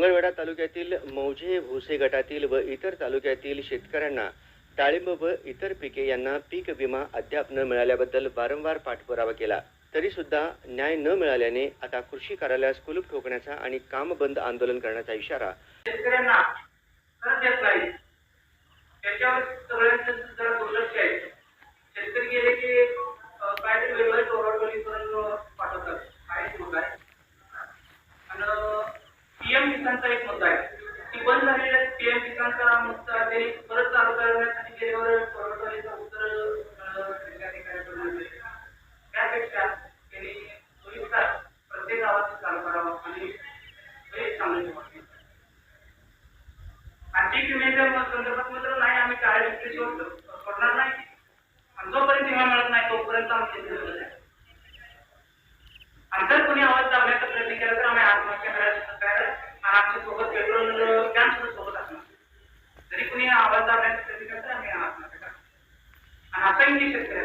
मंगळवेढा तालुक्यातील मौजे भोसे गटातील व इतर तालुक्यातील शेतकऱ्यांना डाळिंब व इतर पिके यांना पीक विमा अद्याप न मिळाल्याबद्दल वारंवार पाठपुरावा केला. तरी सुद्धा न्याय न मिळाल्याने आता कृषी कार्यालयास कुलूप ठोकण्याचा आणि काम बंद आंदोलन करण्याचा इशारा शेतकऱ्यांना त्याच्यावर सगळ्यांचं दुर्लक्ष आहे शेतकरी गेले की अं, काय ते वेगळं चोरडवली करून पाठवतात काय मुद्दा आहे आणि पीएम किसानचा एक मुद्दा आहे. की बंद झालेल्या पीएम किसानचा मुद्दा ते परत चालू करण्यासाठी गेल्यावर चोरडवलीचं उत्तर त्यापेक्षा त्यांनी चोवीस तास प्रत्येक गावात चालू करावा आणि हे चांगले आर्थिक विम्याच्या संदर्भात मात्र नाही आम्ही काळे विक्री सोडणार नाही. आणि जोपर्यंत विमा मिळत नाही तोपर्यंत आम्ही aprendizaje